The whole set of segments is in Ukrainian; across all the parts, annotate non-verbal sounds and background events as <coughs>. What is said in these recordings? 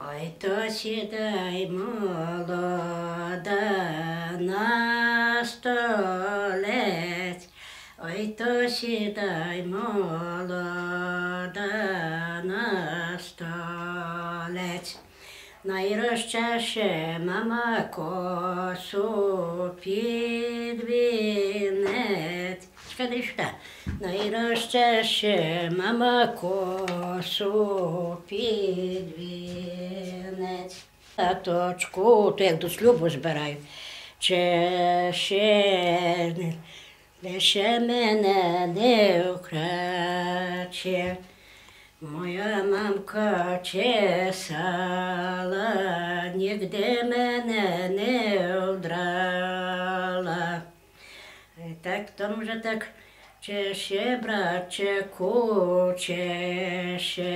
Ой, то сідай молода на столець, ой, то сідай молода на столець. Найрозчаще мама косу під вінець. Чекай, сюди. Найрозчаще мама косу під вінець. А точку, то як до шлюбу збираю. Чеше, лише мене не вкраче. Моя мамка чесала, нігде мене не вдрала. І так там вже так чеше, братчику, чеше,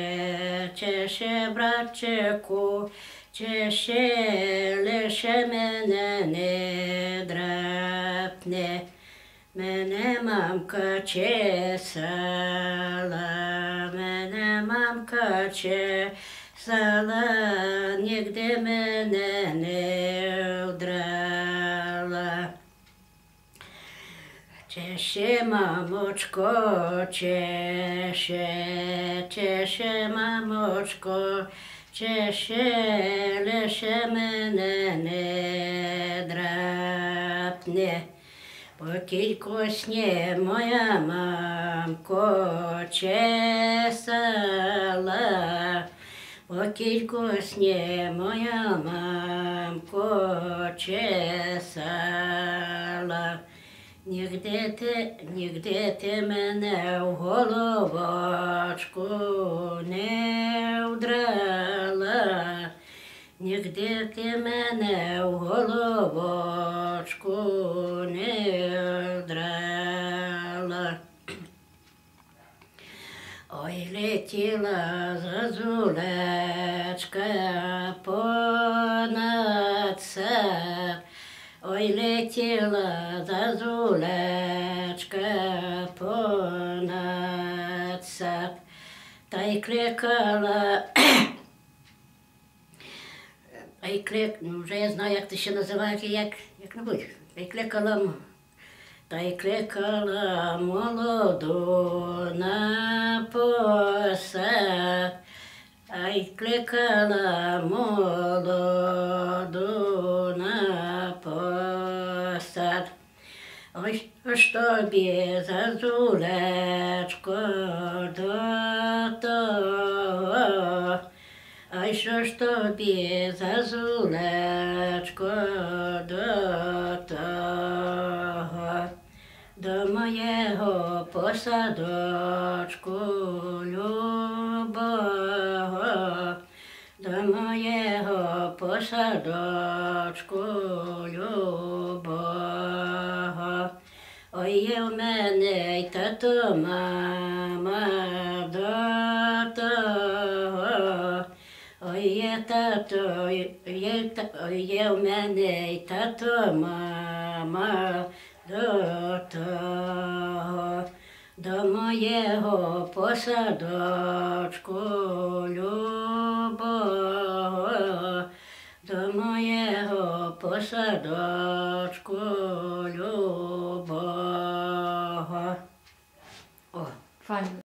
чеше, братчику, чеше, лише мене не драпне. Мене мамка чесала, мене мамка чесала, нігде мене не вдрала. Cieszę mamoczko, cieszę, cieszę mamoczko, cieszę, lesze mnie nie drapnie. Po kilku śnie moja mamko czesala, po kilku śnie moja mamko czesala. Нігде ти, нігде ти мене в головочку не вдрала, нігде ти мене в головочку не вдрала. Ой, летіла зазулечка понад сад, Ой, летіла зазулечка понад сад, та й кликала, <coughs> та й клик, ну вже я знаю, як це ще називається, як, як-небудь, та й кликала, та й кликала молоду на посад, а й кликала молоду посад. Ось ось тобі зазулечко до того, Ай що ж тобі зазулечко до того, до моєго посадочку любого, до моєго посадочку є в мене й тато, мама до того. Ой, є тато, є, є в мене й тато, мама до того. До моєго посадочку любого, до моєго посадочку любого. О, файно.